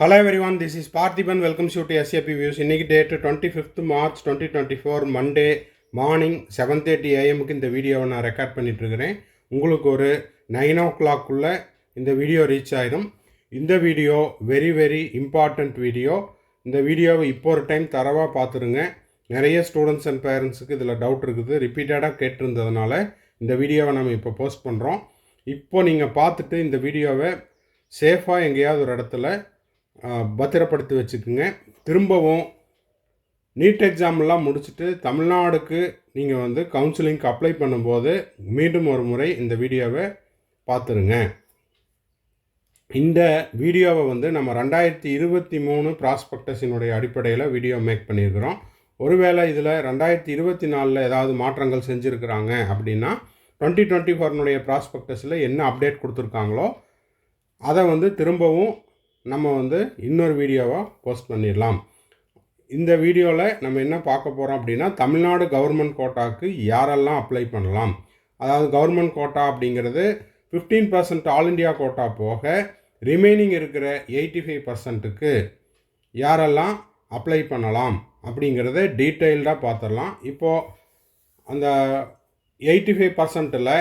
Hello everyone this is Parthiban welcome shoe to SAP views இன்றைக்கி date twenty fifth March twenty twenty four Monday morning seven thirty ஏஎம்க்கு இந்த வீடியோவை நான் record பண்ணிகிட்ருக்கிறேன் உங்களுக்கு ஒரு nine ஓ கிளாக்குள்ளே இந்த video reach ஆகிடும் இந்த video very very important video இந்த வீடியோவை இப்போ ஒரு டைம் தரவாக பார்த்துருங்க. நிறைய ஸ்டூடெண்ட்ஸ் அண்ட் பேரண்ட்ஸுக்கு இதில் டவுட் இருக்குது. ரிப்பீட்டடாக கேட்டிருந்ததுனால இந்த வீடியோவை நம்ம இப்போ போஸ்ட் பண்ணுறோம் இப்போ நீங்கள் பார்த்துட்டு இந்த வீடியோவை சேஃபாக எங்கேயாவது ஒரு இடத்துல பத்திரப்படுத்தி வச்சுக்குங்க. திரும்பவும் நீட் எக்ஸாம்லாம் முடிச்சுட்டு தமிழ்நாடுக்கு நீங்கள் வந்து கவுன்சிலிங்க்கு அப்ளை பண்ணும்போது மீண்டும் ஒரு முறை இந்த வீடியோவை பார்த்துருங்க. இந்த வீடியோவை வந்து நம்ம ரெண்டாயிரத்தி இருபத்தி மூணு ப்ராஸ்பெக்டஸினுடைய அடிப்படையில் வீடியோ மேக் பண்ணியிருக்கிறோம். ஒருவேளை இதில் ரெண்டாயிரத்தி இருபத்தி நாலில் ஏதாவது மாற்றங்கள் செஞ்சுருக்கிறாங்க அப்படின்னா டுவெண்ட்டி டுவெண்ட்டி ஃபோர்னுடைய ப்ராஸ்பெக்டஸில் என்ன அப்டேட் கொடுத்துருக்காங்களோ அதை வந்து திரும்பவும் நம்ம வந்து இன்னொரு வீடியோவாக போஸ்ட் பண்ணிடலாம். இந்த வீடியோவில் நம்ம என்ன பார்க்க போகிறோம் அப்படின்னா தமிழ்நாடு கவர்மெண்ட் கோட்டாக்கு யாரெல்லாம் அப்ளை பண்ணலாம்? அதாவது கவர்மெண்ட் கோட்டா அப்படிங்கிறது fifteen percent all India quota போக ரிமைனிங் இருக்கிற எயிட்டி ஃபைவ் பர்சன்ட்டுக்கு யாரெல்லாம் அப்ளை பண்ணலாம் அப்படிங்கிறத டீட்டெயில்டாக பார்த்துடலாம். இப்போது அந்த எயிட்டி ஃபைவ் பர்சன்ட்டில்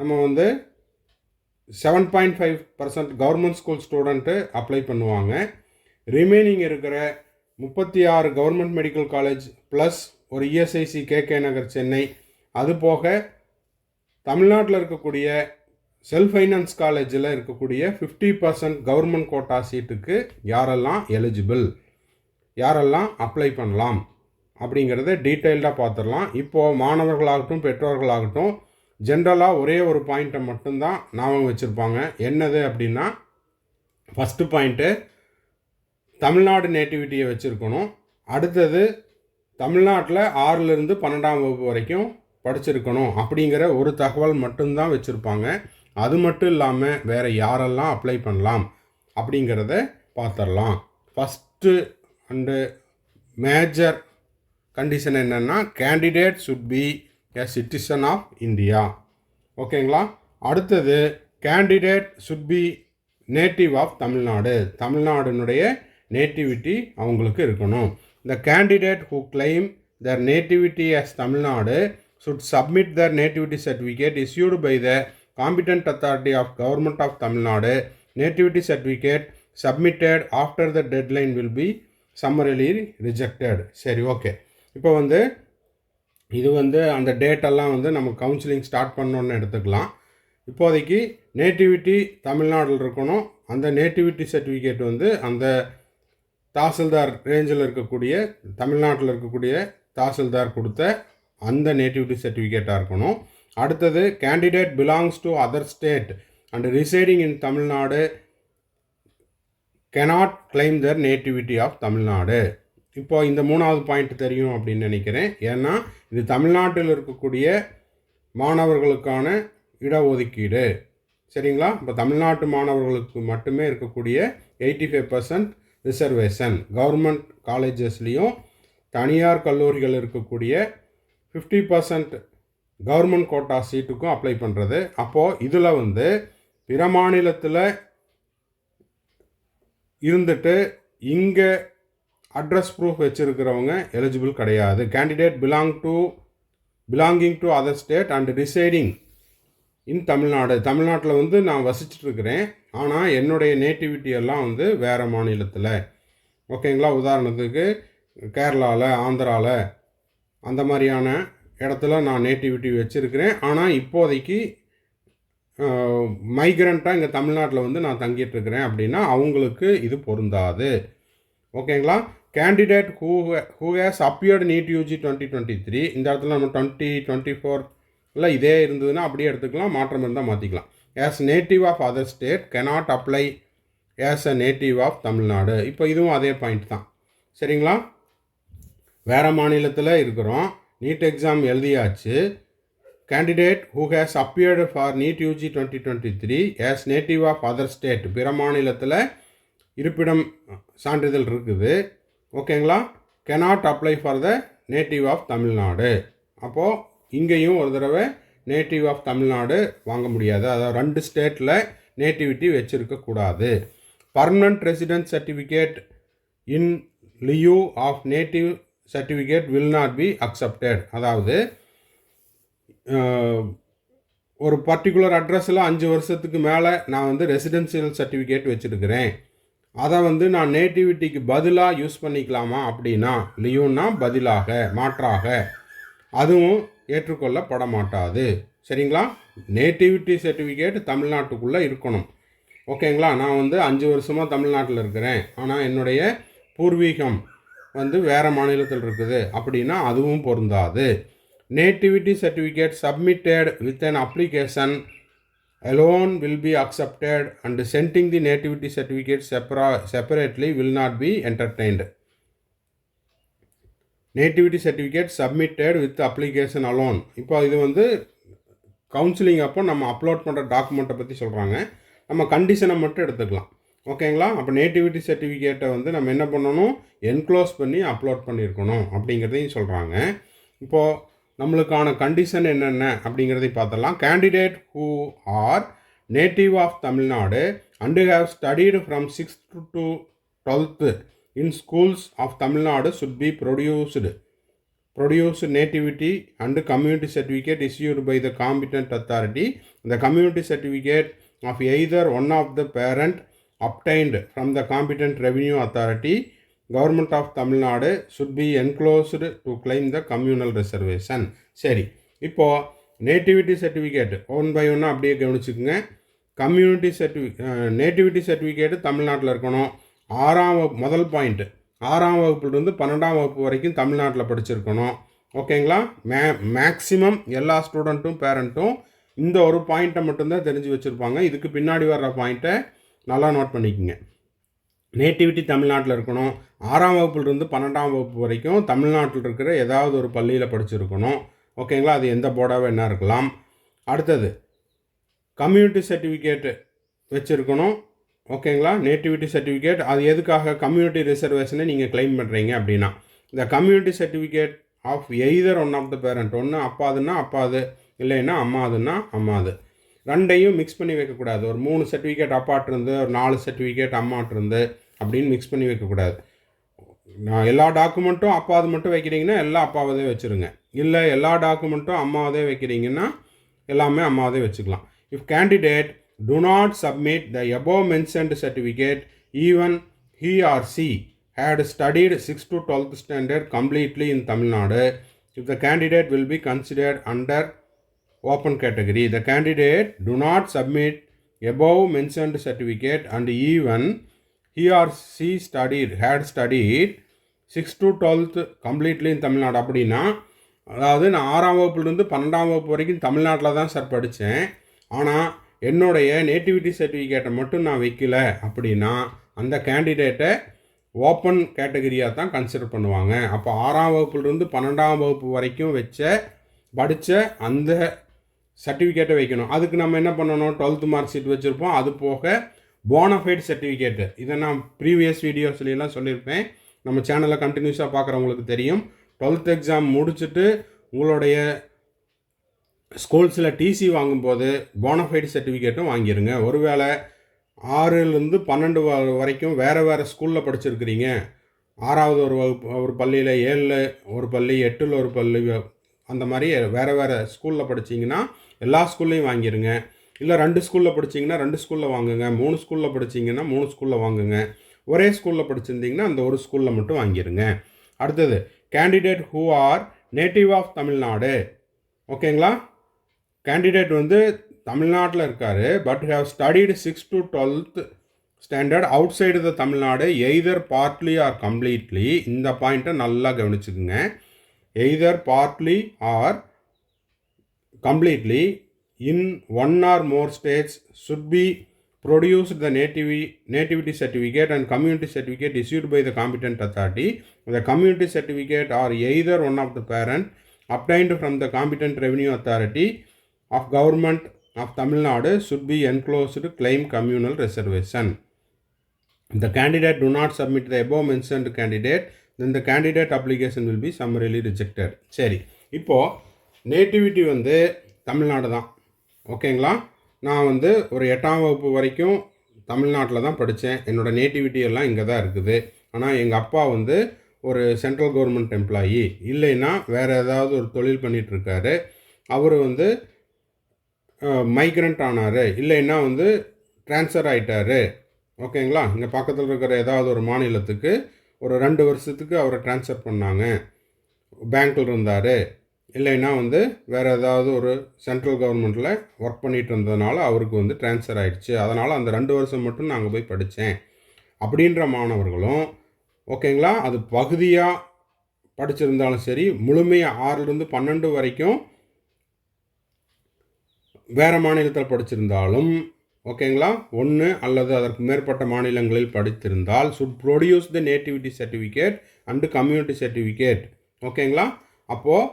நம்ம வந்து seven point five percent government school student apply பண்ணுவாங்க. ரிமைனிங் இருக்கிற முப்பத்தி ஆறு கவர்மெண்ட் மெடிக்கல் காலேஜ் ப்ளஸ் ஒரு இஎஸ்ஐசி கேகே நகர் சென்னை அது போக தமிழ்நாட்டில் இருக்கக்கூடிய செல்ஃப் ஃபைனான்ஸ் காலேஜில் இருக்கக்கூடிய ஃபிஃப்டி பர்சன்ட் கவர்மெண்ட் கோட்டா சீட்டுக்கு யாரெல்லாம் எலிஜிபிள் யாரெல்லாம் அப்ளை பண்ணலாம் அப்படிங்கிறத டீட்டெயில்டாக பார்த்துடலாம். இப்போது மாணவர்களாகட்டும் பெற்றோர்களாகட்டும் ஜென்ரலாக ஒரே ஒரு பாயிண்ட்டை மட்டும்தான் ஞாபகம் வச்சுருப்பாங்க. என்னது அப்படின்னா ஃபஸ்ட்டு பாயிண்ட்டு தமிழ்நாடு நேட்டிவிட்டியை வச்சுருக்கணும். அடுத்தது தமிழ்நாட்டில் ஆறிலிருந்து பன்னெண்டாம் வகுப்பு வரைக்கும் படிச்சிருக்கணும் அப்படிங்கிற ஒரு தகவல் மட்டும்தான் வச்சுருப்பாங்க. அது மட்டும் இல்லாமல் வேறு யாரெல்லாம் அப்ளை பண்ணலாம் அப்படிங்கிறத பார்த்துடலாம் ஃபஸ்ட்டு அண்டு மேஜர் கண்டிஷன் என்னென்னா candidate should be a citizen of India ஓகேங்களா அடுத்தது candidate should be native of Tamil Nadu தமிழ்நாடுனுடைய nativity அவங்களுக்கு இருக்கணும் the candidate who claim their nativity as Tamil Nadu should submit their nativity certificate issued by the competent authority of government of Tamil Nadu nativity certificate submitted after the deadline will be summarily rejected சரி okay இப்போ வந்து இது வந்து அந்த டேட்டெல்லாம் வந்து நம்ம counselling start பண்ணோன்னு எடுத்துக்கலாம். இப்போதைக்கு நேட்டிவிட்டி தமிழ்நாட்டில் இருக்கணும். அந்த நேட்டிவிட்டி சர்டிஃபிகேட் வந்து அந்த தாசில்தார் ரேஞ்சில் இருக்கக்கூடிய தமிழ்நாட்டில் இருக்கக்கூடிய தாசில்தார் கொடுத்த அந்த நேட்டிவிட்டி சர்டிஃபிகேட்டாக இருக்கணும். அடுத்தது candidate belongs to other state and residing in Tamil Nadu cannot claim their nativity of Tamil Nadu. இப்போ இந்த மூணாவது பாயிண்ட் தெரியும் அப்படின்னு நினைக்கிறேன். ஏன்னா இது தமிழ்நாட்டில் இருக்கக்கூடிய மாணவர்களுக்கான இடஒதுக்கீடு. சரிங்களா? இப்போ தமிழ்நாட்டு மாணவர்களுக்கு மட்டுமே இருக்கக்கூடிய eighty five percent reservation government காலேஜஸ்லேயும் தனியார் கல்லூரிகள் இருக்கக்கூடிய ஃபிஃப்டி பர்சன்ட் கவர்மெண்ட் கோட்டா சீட்டுக்கும் அப்ளை பண்ணுறது அப்போது இதில் வந்து பிற மாநிலத்தில் இருந்துட்டு இங்கே அட்ரஸ் ப்ரூஃப் வச்சுருக்கிறவங்க எலிஜிபிள் கிடையாது. Candidate belong to belonging to other state and residing in Tamil Nadu. தமிழ்நாட்டில் வந்து நான் வசிச்சுட்டு இருக்கிறேன் ஆனால் என்னுடைய நேட்டிவிட்டி எல்லாம் வந்து வேறு மாநிலத்தில். ஓகேங்களா உதாரணத்துக்கு கேரளாவில் ஆந்திராவில் அந்த மாதிரியான இடத்துல நான் நேட்டிவிட்டி வச்சுருக்கிறேன். ஆனால் இப்போதைக்கு மைக்ரண்ட்டாக இங்கே தமிழ்நாட்டில் வந்து நான் தங்கிட்டு இருக்கிறேன் அப்படின்னா அவங்களுக்கு இது பொருந்தாது. ஓகேங்களா candidate who who has appeared NEET UG twenty twenty three இந்த இடத்துல நம்ம டுவெண்ட்டி டுவெண்ட்டி ஃபோரில் இதே இருந்ததுன்னா அப்படியே எடுத்துக்கலாம் மாற்றம் இருந்தால் மாற்றிக்கலாம் as native of other state cannot apply as a native of Tamil Nadu. இப்போ இதுவும் அதே பாயிண்ட் தான். சரிங்களா? வேறு மாநிலத்தில் இருக்கிறோம். நீட் எக்ஸாம் எழுதியாச்சு. Candidate who has appeared for NEET UG twenty twenty three as native of other state பிற மாநிலத்தில் இருப்பிடம் சான்றிதழ் இருக்குது. ஓகேங்களா? Cannot apply for the native of Tamil Nadu அப்போது இங்கேயும் ஒரு தடவை நேட்டிவ் ஆஃப் தமிழ்நாடு வாங்க முடியாது. அதாவது ரெண்டு ஸ்டேட்டில் nativity வச்சுருக்கக்கூடாது permanent resident certificate in lieu of native certificate will not be accepted அதாவது ஒரு பர்டிகுலர் அட்ரஸில் அஞ்சு வருஷத்துக்கு மேலே நான் வந்து ரெசிடென்சியல் சர்டிஃபிகேட் வச்சுருக்கிறேன். அதை வந்து நான் நேட்டிவிட்டிக்கு பதிலாக யூஸ் பண்ணிக்கலாமா அப்படின்னா லியூன்னா பதிலாக மாற்றாக. அதுவும் ஏற்றுக்கொள்ளப்பட மாட்டாது சரிங்களா? நேட்டிவிட்டி சர்டிஃபிகேட் தமிழ்நாட்டுக்குள்ளே இருக்கணும். ஓகேங்களா? நான் வந்து அஞ்சு வருஷமாக தமிழ்நாட்டில் இருக்கிறேன். ஆனால் என்னுடைய பூர்வீகம் வந்து வேறு மாநிலத்தில் இருக்குது அப்படின்னா அதுவும் பொருந்தாது. Nativity certificate submitted with an application alone will be accepted and sending the nativity certificate separa- separately will not be entertained. Nativity certificate submitted with application alone இப்போ இது வந்து கவுன்சிலிங் அப்போ நம்ம அப்லோட் பண்ணுற டாக்குமெண்ட்டை பற்றி சொல்கிறாங்க நம்ம கண்டிஷனை மட்டும் எடுத்துக்கலாம். ஓகேங்களா அப்போ நேட்டிவிட்டி சர்டிஃபிகேட்டை வந்து நம்ம என்ன பண்ணணும்? என்க்ளோஸ் பண்ணி அப்லோட் பண்ணியிருக்கணும் அப்படிங்கிறதையும் சொல்கிறாங்க இப்போது நம்மளுக்கான கண்டிஷன் என்னென்ன அப்படிங்கிறதை பார்த்தலாம் candidate who are native of Tamil Nadu and have studied from sixth to twelfth in schools of Tamil Nadu should be produced produce nativity and community certificate issued by the competent authority இந்த community certificate of either one of the parent obtained from the competent revenue authority government of Tamil Nadu should be enclosed to claim the communal reservation சரி இப்போது nativity certificate one by ஒன்று அப்படியே கவனிச்சுக்குங்க. Community சர்டிஃபி nativity certificate தமிழ்நாட்டில் இருக்கணும். ஆறாம் வகுப்பு முதல் பாயிண்ட்டு ஆறாம் வகுப்புலேருந்து பன்னெண்டாம் வகுப்பு வரைக்கும் தமிழ்நாட்டில் படிச்சிருக்கணும். ஓகேங்களா மே மேக்ஸிமம் எல்லா ஸ்டூடெண்ட்டும் பேரண்ட்டும் இந்த ஒரு பாயிண்ட்டை மட்டும்தான் தெரிஞ்சு வச்சுருப்பாங்க. இதுக்கு பின்னாடி வர்ற பாயிண்ட்டை நல்லா நோட் பண்ணிக்கோங்க. நேட்டிவிட்டி தமிழ்நாட்டில் இருக்கணும். ஆறாம் வகுப்புலேருந்து பன்னெண்டாம் வகுப்பு வரைக்கும் தமிழ்நாட்டில் இருக்கிற ஏதாவது ஒரு பள்ளியில் படிச்சிருக்கணும். ஓகேங்களா அது எந்த போர்டாக என்ன இருக்கலாம். அடுத்தது கம்யூனிட்டி சர்டிஃபிகேட்டு வச்சுருக்கணும். ஓகேங்களா நேட்டிவிட்டி சர்டிஃபிகேட் அது எதுக்காக? கம்யூனிட்டி ரிசர்வேஷனை நீங்கள் க்ளைம் பண்ணுறீங்க அப்படின்னா இந்த community certificate of either one of the parent ஒன்று அப்பாதுன்னா அப்பாது இல்லைன்னா அம்மாதுன்னா அம்மாது. ரெண்டையும் மிக்ஸ் பண்ணி வைக்கக்கூடாது. ஒரு மூணு சர்டிஃபிகேட் அப்பாட் இருந்து ஒரு நாலு சர்டிஃபிகேட் அம்மாட் இருந்து அப்படின்னு மிக்ஸ் பண்ணி வைக்கக்கூடாது. நான் எல்லா டாக்குமெண்ட்டும் அப்பாவது மட்டும் வைக்கிறீங்கன்னா எல்லா அப்பாவதே வச்சுருங்க. இல்லை எல்லா டாக்குமெண்ட்டும் அம்மாவதே வைக்கிறீங்கன்னா எல்லாமே அம்மாவதே வச்சுக்கலாம். If candidate do not submit the above mentioned certificate even he or she had studied 6th to 12th standard completely in Tamil Nadu if the candidate under open category the candidate do not submit above mentioned certificate and even he or she studied had studied six to twelfth completely in Tamil Nadu அப்படின்னா அதாவது நான் ஆறாம் வகுப்புலேருந்து பன்னெண்டாம் வகுப்பு வரைக்கும் தமிழ்நாட்டில் தான் sir படித்தேன் ஆனால் என்னுடைய நேட்டிவிட்டி சர்டிஃபிகேட்டை மட்டும் நான் வைக்கல அப்படின்னா அந்த கேண்டிடேட்டை ஓப்பன் கேட்டகரியாக தான் கன்சிடர் பண்ணுவாங்க. அப்போ ஆறாம் வகுப்புலேருந்து பன்னெண்டாம் வகுப்பு வரைக்கும் வச்ச படித்த அந்த சர்டிஃபிகேட்டை வைக்கணும். அதுக்கு நம்ம என்ன பண்ணணும்? டுவெல்த்து மார்க் ஷீட் வச்சுருப்போம். அது போக போனஃபைட் சர்டிஃபிகேட்டு இதை நான் ப்ரீவியஸ் வீடியோஸ்லாம் சொல்லியிருப்பேன். நம்ம சேனலை கண்டினியூஸாக பார்க்குறவங்களுக்கு தெரியும். டுவெல்த் எக்ஸாம் முடிச்சுட்டு உங்களுடைய ஸ்கூல்ஸில் டிசி வாங்கும்போது போனஃபைடு சர்டிஃபிகேட்டும் வாங்கிடுங்க ஒருவேளை ஆறுலேருந்து பன்னெண்டு வரைக்கும் வேறு வேறு ஸ்கூலில் படிச்சிருக்கிறீங்க. ஆறாவது ஒரு வகுப்பு ஒரு பள்ளியில் ஏழில் ஒரு பள்ளி எட்டில் ஒரு பள்ளி அந்த மாதிரி வேறு வேறு ஸ்கூலில் படிச்சீங்கன்னா எல்லா ஸ்கூல்லையும் வாங்கிடுங்க இல்லை ரெண்டு ஸ்கூலில் படிச்சீங்கன்னா ரெண்டு ஸ்கூலில் வாங்குங்க. மூணு ஸ்கூலில் படிச்சீங்கன்னா மூணு ஸ்கூலில் வாங்குங்க. ஒரே ஸ்கூலில் படிச்சிருந்தீங்கன்னா அந்த ஒரு ஸ்கூலில் மட்டும் வாங்கிடுங்க அடுத்தது candidate who are native of Tamil Nadu. ஓகேங்களா? கேண்டிடேட் வந்து தமிழ்நாட்டில் இருக்கார். But have studied six to twelfth standard outside the Tamil Nadu either partly or completely இந்த பாயிண்ட்டை நல்லா கவனிச்சுக்குங்க. either partly or completely in one or more states should be produced the nativity, nativity certificate and community certificate issued by the competent authority. The community certificate or either one of the parent obtained from the competent revenue authority of government of Tamil Nadu should be enclosed to claim communal reservation. The candidate do not submit the above mentioned candidate then the candidate application will be summarily rejected சரி இப்போது nativity வந்து தமிழ்நாடு தான். ஓகேங்களா நான் வந்து ஒரு எட்டாம் வகுப்பு வரைக்கும் தமிழ்நாட்டில் தான் படித்தேன் என்னோடய நேட்டிவிட்டி எல்லாம் இங்கே தான் இருக்குது. ஆனால் எங்கள் அப்பா வந்து ஒரு சென்ட்ரல் கவர்மெண்ட் எம்ப்ளாயி இல்லைன்னா வேறு ஏதாவது ஒரு தொழில் பண்ணிகிட்ருக்காரு அவர் வந்து மைக்ரண்ட் ஆனார். இல்லைன்னா வந்து ட்ரான்ஸ்ஃபர் ஆயிட்டாரு. ஓகேங்களா இங்கே பக்கத்தில் இருக்கிற ஏதாவது ஒரு மாநிலத்துக்கு ஒரு ரெண்டு வருஷத்துக்கு அவரை ட்ரான்ஸ்ஃபர் பண்ணாங்க. பேங்க்கில் இருந்தார். இல்லைன்னா வந்து வேறு ஏதாவது ஒரு சென்ட்ரல் கவர்மெண்ட்டில் ஒர்க் பண்ணிட்டு இருந்ததுனால அவருக்கு வந்து ட்ரான்ஸ்ஃபர் ஆகிடுச்சு அதனால் அந்த ரெண்டு வருஷம் மட்டும் நாங்கள் போய் படித்தேன் அப்படின்ற மாணவர்களும் ஓகேங்களா? அது பகுதியாக படிச்சிருந்தாலும் சரி முழுமையாக ஆறுலேருந்து பன்னெண்டு வரைக்கும் வேறு மாநிலத்தில் படிச்சிருந்தாலும் ஓகேங்களா? ஒன்று அல்லது அதற்கு மேற்பட்ட மாநிலங்களில் படித்திருந்தால் should produce the nativity certificate and community certificate ஓகேங்களா? அப்போது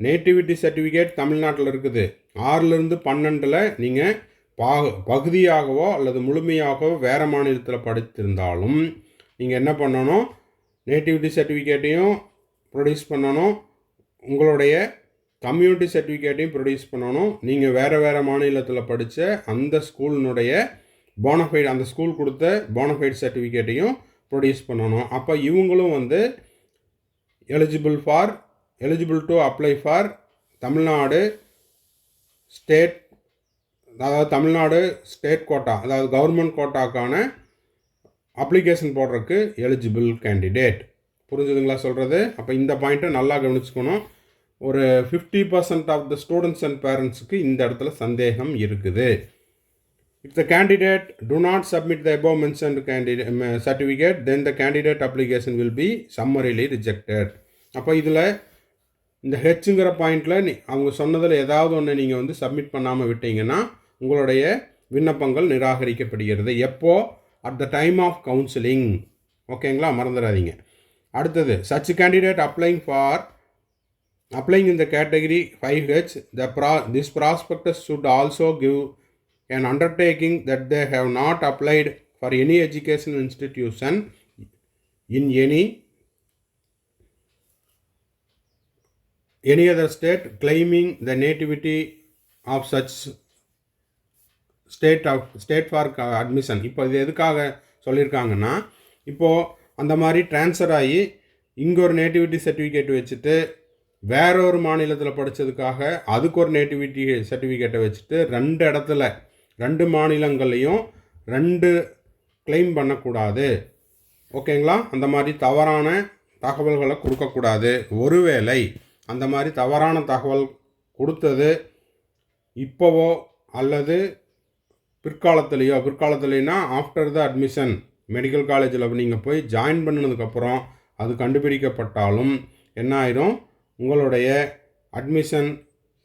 நேட்டிவிட்டி சர்டிஃபிகேட் தமிழ்நாட்டில் இருக்குது. ஆறிலிருந்து பன்னெண்டில் நீங்கள் பா பகுதியாகவோ அல்லது முழுமையாகவோ வேறு மாநிலத்தில் படித்திருந்தாலும் நீங்கள் என்ன பண்ணணும்? நேட்டிவிட்டி சர்டிஃபிகேட்டையும் ப்ரொடியூஸ் பண்ணணும். உங்களுடைய கம்யூனிட்டி சர்டிஃபிகேட்டையும் ப்ரொடியூஸ் பண்ணணும். நீங்கள் வேறு வேறு மாநிலத்தில் படித்த அந்த ஸ்கூலினுடைய போனஃபைட் அந்த ஸ்கூல் கொடுத்த போனஃபைட் சர்டிஃபிகேட்டையும் ப்ரொடியூஸ் பண்ணணும். அப்போ இவங்களும் வந்து eligible for eligible to apply for Tamil Nadu state அதாவது தமிழ்நாடு ஸ்டேட் கோட்டா அதாவது கவர்மெண்ட் கோட்டாக்கான அப்ளிகேஷன் போடுறதுக்கு எலிஜிபிள் கேண்டிடேட் புரிஞ்சுதுங்களா சொல்கிறது அப்போ இந்த பாயிண்ட்டை நல்லா கவனிச்சுக்கணும். ஒரு fifty percent of the students and பேரண்ட்ஸுக்கு இந்த இடத்துல சந்தேகம் இருக்குது. If the candidate do not submit the above mentioned candidate certificate then the candidate application will be summarily rejected அப்போ இதில் இந்த ஹெச்சுங்கிற பாயிண்டில் நீ அவங்க சொன்னதில் ஏதாவது ஒன்று நீங்கள் வந்து சப்மிட் பண்ணாமல் விட்டீங்கன்னா உங்களுடைய விண்ணப்பங்கள் நிராகரிக்கப்படுகிறது. எப்போ? At the time of counselling ஓகேங்களா மறந்துடாதீங்க. அடுத்தது such candidate applying for applying in the category 5H, the pro- this prospectus should also give an undertaking that they have not applied for any educational institution in any any other state claiming the nativity of such state of state for admission இப்போ இது எதுக்காக சொல்லியிருக்காங்கன்னா இப்போது அந்த மாதிரி transfer ஆகி இங்கே ஒரு நேட்டிவிட்டி சர்டிஃபிகேட் வச்சுட்டு வேற ஒரு மாநிலத்தில் படித்ததுக்காக அதுக்கு ஒரு நேட்டிவிட்டி சர்டிஃபிகேட்டை வச்சுட்டு ரெண்டு இடத்துல ரெண்டு மாநிலங்கள்லையும் ரெண்டு கிளைம் பண்ணக்கூடாது. ஓகேங்களா? அந்த மாதிரி தவறான தகவல்களை கொடுக்கக்கூடாது. ஒருவேளை அந்த மாதிரி தவறான தகவல் கொடுத்தது இப்போவோ அல்லது பிற்காலத்துலேயோ பிற்காலத்துலேனா ஆஃப்டர் த அட்மிஷன் மெடிக்கல் காலேஜில் நீங்கள் போய் ஜாயின் பண்ணினதுக்கப்புறம் அது கண்டுபிடிக்கப்பட்டாலும் என்ன ஆயிரும்? உங்களுடைய அட்மிஷன்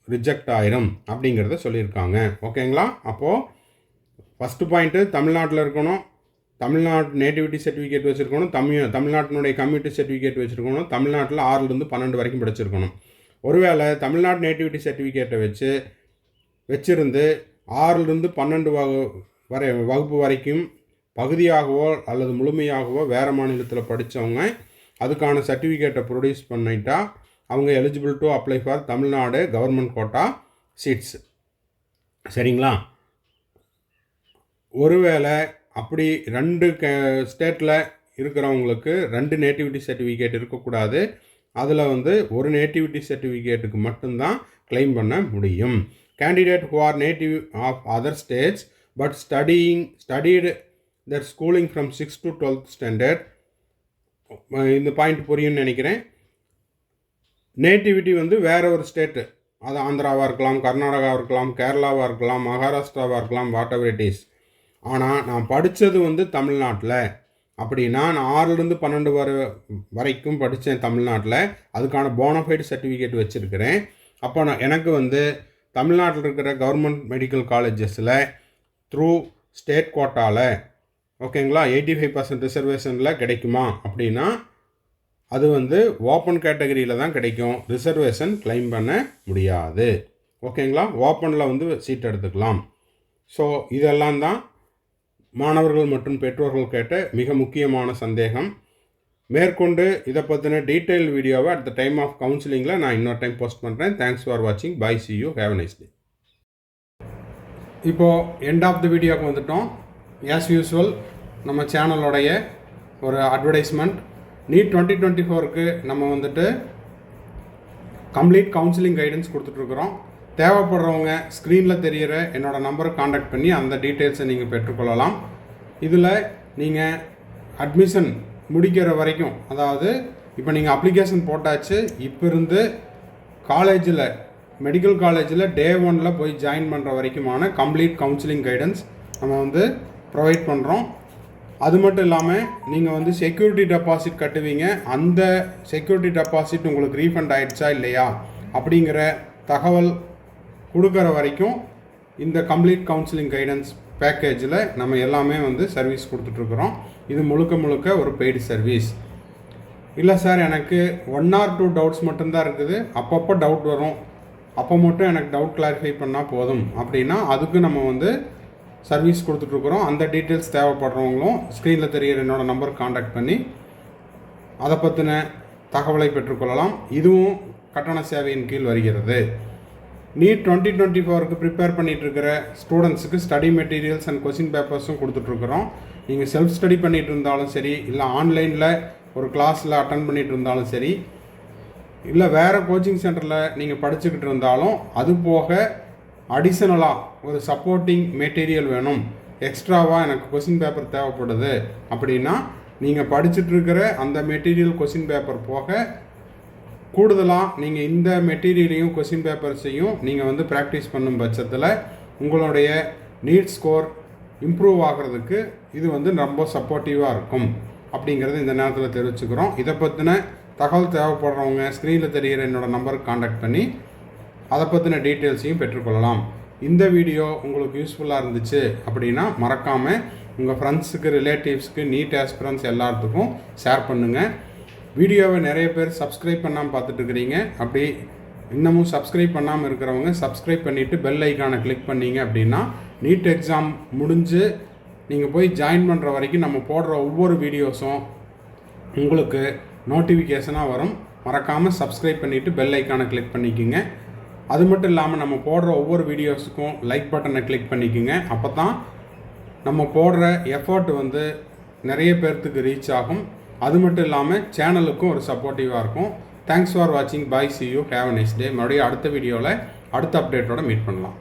ரிஜெக்ட் ஆயிரும் அப்படிங்கிறத சொல்லியிருக்காங்க. ஓகேங்களா அப்போது ஃபஸ்ட்டு பாயிண்ட்டு தமிழ்நாட்டில் இருக்கணும் தமிழ்நாட்டு நேட்டிவிட்டி சர்டிஃபிகேட் வச்சுருக்கணும் தமிழ் தமிழ்நாட்டினுடைய கம்யூனிட்டி சர்டிஃபிகேட் வச்சுருக்கணும் தமிழ்நாட்டில் ஆறுலேருந்து பன்னெண்டு வரைக்கும் படிச்சிருக்கணும். ஒருவேளை தமிழ்நாடு நேட்டிவிட்டி சர்டிஃபிகேட்டை வச்சு வச்சிருந்து ஆறிலிருந்து பன்னெண்டு வகு வரை வகுப்பு வரைக்கும் பகுதியாகவோ அல்லது முழுமையாகவோ வேறு மாநிலத்தில் படித்தவங்க அதுக்கான சர்டிஃபிகேட்டை ப்ரொடியூஸ் பண்ணிட்டா அவங்க eligible to apply for Tamil Nadu government quota seats சரிங்களா? ஒருவேளை அப்படி ரெண்டு க ஸ்டேட்டில் இருக்கிறவங்களுக்கு ரெண்டு நேட்டிவிட்டி சர்டிஃபிகேட் இருக்கக்கூடாது. அதில் வந்து ஒரு நேட்டிவிட்டி சர்டிஃபிகேட்டுக்கு மட்டும்தான் கிளைம் பண்ண முடியும். Candidate who are native of other states but studying studied there schooling from six to twelfth standard இந்த பாயிண்ட் புரியும்னு நினைக்கிறேன். நேட்டிவிட்டி வந்து வேற ஒரு ஸ்டேட்டு. அது ஆந்திராவாக இருக்கலாம் கர்நாடகாவாக இருக்கலாம் கேரளாவாக இருக்கலாம் மகாராஷ்டிராவாக இருக்கலாம் வாட் எவர் இட் இஸ். ஆனால் நான் படித்தது வந்து தமிழ்நாட்டில். அப்படின்னா நான் ஆறுலேருந்து பன்னெண்டு வரை வரைக்கும் படித்தேன் தமிழ்நாட்டில். அதுக்கான போனஃபைடு சர்டிஃபிகேட் வச்சுருக்கிறேன். அப்போ நான் எனக்கு வந்து தமிழ்நாட்டில் இருக்கிற கவர்மெண்ட் மெடிக்கல் காலேஜஸில் த்ரூ ஸ்டேட் கோட்டாவில் ஓகேங்களா எயிட்டி ஃபைவ் பர்சன்ட் ரிசர்வேஷனில் கிடைக்குமா? அப்படின்னா அது வந்து ஓப்பன் கேட்டகரியில் தான் கிடைக்கும். ரிசர்வேஷன் கிளைம் பண்ண முடியாது. ஓகேங்களா ஓப்பனில் வந்து சீட் எடுத்துக்கலாம். ஸோ இதெல்லாம் தான் மாணவர்கள் மற்றும் பெற்றோர்கள் கேட்ட மிக முக்கியமான சந்தேகம். மேற்கொண்டு இதை பற்றின டீட்டெயில் வீடியோவை அட் த டைம் ஆஃப் கவுன்சிலிங்கில் நான் இன்னொரு டைம் போஸ்ட் பண்ணுறேன் தேங்க்ஸ் ஃபார் வாட்சிங் bye see you have nice day இப்போது எண்ட் ஆஃப் த வீடியோக்கு வந்துட்டோம். ஆஸ் யூஸ்வல் நம்ம சேனலோடைய ஒரு அட்வர்டைஸ்மெண்ட் நீட் டுவெண்ட்டி டுவெண்ட்டி ஃபோருக்கு நம்ம வந்துட்டு கம்ப்ளீட் கவுன்சிலிங் கைடன்ஸ் கொடுத்துட்ருக்குறோம். தேவைப்படுறவங்க ஸ்க்ரீனில் தெரிகிற என்னோடய நம்பரை காண்டாக்ட் பண்ணி அந்த டீட்டெயில்ஸை நீங்கள் பெற்றுக்கொள்ளலாம். இதில் நீங்கள் அட்மிஷன் முடிக்கிற வரைக்கும் அதாவது இப்போ நீங்கள் அப்ளிகேஷன் போட்டாச்சு இப்போ இருந்து காலேஜில் மெடிக்கல் காலேஜில் டே ஒனில் போய் ஜாயின் பண்ணுற வரைக்குமான கம்ப்ளீட் கவுன்சிலிங் கைடன்ஸ் நம்ம வந்து ப்ரொவைட் பண்ணுறோம் அது மட்டும் இல்லாமல் நீங்கள் வந்து செக்யூரிட்டி டெபாசிட் கட்டுவீங்க. அந்த செக்யூரிட்டி டெபாசிட் உங்களுக்கு ரீஃபண்ட் ஆயிடுச்சா இல்லையா? அப்படிங்கிற தகவல் கொடுக்குற வரைக்கும் இந்த கம்ப்ளீட் கவுன்சிலிங் கைடன்ஸ் பேக்கேஜில் நம்ம எல்லாமே வந்து சர்வீஸ் கொடுத்துட்ருக்குறோம் இது முழுக்க முழுக்க ஒரு பெய்டு சர்வீஸ் இல்லை சார் எனக்கு ஒன் ஆர் டூ டவுட்ஸ் மட்டும்தான் இருக்குது. அப்பப்போ டவுட் வரும். அப்போ மட்டும் எனக்கு டவுட் கிளாரிஃபை பண்ணால் போதும். அப்படின்னா அதுக்கு நம்ம வந்து சர்வீஸ் கொடுத்துட்ருக்குறோம். அந்த டீட்டெயில்ஸ் தேவைப்படுறவங்களும் ஸ்க்ரீனில் தெரியிற என்னோட நம்பர் காண்டாக்ட் பண்ணி அதை பற்றின தகவலை பெற்றுக்கொள்ளலாம். இதுவும் கட்டண சேவையின் கீழ் வருகிறது. நீட் டுவெண்ட்டி டுவெண்ட்டி ஃபோருக்கு ப்ரிப்பேர் பண்ணிட்டு இருக்கிற ஸ்டூடெண்ட்ஸுக்கு ஸ்டடி மெட்டீரியல்ஸ் அண்ட் கொஸ்டின் பேப்பர்ஸும் கொடுத்துட்ருக்குறோம். நீங்கள் செல்ஃப் ஸ்டடி பண்ணிகிட்டு இருந்தாலும் சரி இல்லை ஆன்லைனில் ஒரு கிளாஸில் அட்டன் பண்ணிகிட்டு இருந்தாலும் சரி இல்லை வேறு கோச்சிங் சென்டரில் நீங்கள் படிச்சுக்கிட்டு இருந்தாலும் அது போக அடிஷனலாக ஒரு சப்போர்ட்டிங் மெட்டீரியல் வேணும். எக்ஸ்ட்ராவாக எனக்கு கொஸ்டின் பேப்பர் தேவைப்படுது. அப்படின்னா நீங்கள் படிச்சுட்ருக்கிற அந்த மெட்டீரியல் கொஸ்டின் பேப்பர் போக கூடுதலாக நீங்கள் இந்த மெட்டீரியலையும் கொஸ்டின் பேப்பர்ஸையும் நீங்கள் வந்து ப்ராக்டிஸ் பண்ணும் பட்சத்தில் உங்களுடைய நீட் ஸ்கோர் இம்ப்ரூவ் ஆகிறதுக்கு இது வந்து ரொம்ப சப்போர்ட்டிவாக இருக்கும். அப்படிங்கிறத இந்த நேரத்தில் தெரிவிச்சுக்கிறோம். இதை பற்றின தகவல் தேவைப்படுறவங்க ஸ்க்ரீனில் தெரிகிற என்னோடய நம்பருக்கு காண்டாக்ட் பண்ணி அதை பற்றின டீட்டெயில்ஸையும் பெற்றுக்கொள்ளலாம். இந்த வீடியோ உங்களுக்கு யூஸ்ஃபுல்லாக இருந்துச்சு அப்படின்னா மறக்காமல் உங்கள் ஃப்ரெண்ட்ஸுக்கு ரிலேட்டிவ்ஸ்க்கு நீட் ஆஸ்பிரன்ஸ் எல்லாத்துக்கும் ஷேர் பண்ணுங்கள் வீடியோவை நிறைய பேர் சப்ஸ்கிரைப் பண்ணாமல் பார்த்துட்ருக்குறீங்க அப்படி இன்னமும் சப்ஸ்கிரைப் பண்ணாமல் இருக்கிறவங்க சப்ஸ்கிரைப் பண்ணிவிட்டு பெல் ஐக்கானை கிளிக் பண்ணீங்க அப்படின்னா நீட் எக்ஸாம் முடிஞ்சு நீங்கள் போய் ஜாயின் பண்ணுற வரைக்கும் நம்ம போடுற ஒவ்வொரு வீடியோஸும் உங்களுக்கு நோட்டிஃபிகேஷனாக வரும். மறக்காமல் சப்ஸ்கிரைப் பண்ணிவிட்டு பெல் ஐக்கானை கிளிக் பண்ணிக்கோங்க. அது மட்டும் இல்லாமல் நம்ம போடுற ஒவ்வொரு வீடியோஸுக்கும் லைக் பட்டனை கிளிக் பண்ணிக்கோங்க. அப்போ தான் நம்ம போடுற எஃபர்ட் வந்து நிறைய பேர்த்துக்கு ரீச் ஆகும். அது மட்டும் இல்லாமல் சேனலுக்கும் ஒரு சப்போர்ட்டிவாக இருக்கும். தேங்க்ஸ் ஃபார் வாட்சிங் bye see you have nice day மறுபடியும் அடுத்த வீடியோவில் அடுத்த அப்டேட்டோட மீட் பண்ணலாம்.